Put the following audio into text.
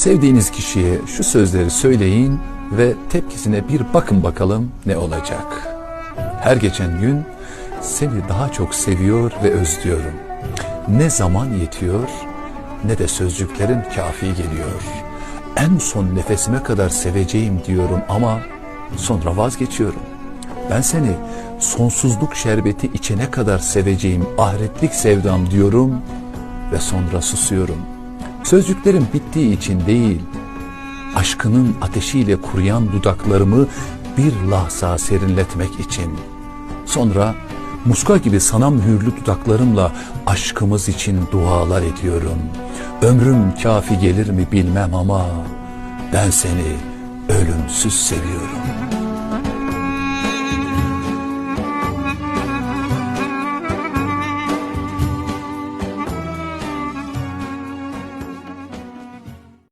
Sevdiğiniz kişiye şu sözleri söyleyin ve tepkisine bir bakın bakalım ne olacak. Her geçen gün seni daha çok seviyor ve özlüyorum. Ne zaman yetiyor ne de sözcüklerin kafi geliyor. En son nefesime kadar seveceğim diyorum ama sonra vazgeçiyorum. Ben seni sonsuzluk şerbeti içene kadar seveceğim ahiretlik sevdam diyorum ve sonra susuyorum. Sözcüklerim bittiği için değil, aşkının ateşiyle kuruyan dudaklarımı bir lahza serinletmek için. Sonra muska gibi sana mühürlü dudaklarımla aşkımız için dualar ediyorum. Ömrüm kafi gelir mi bilmem ama ben seni ölümsüz seviyorum.''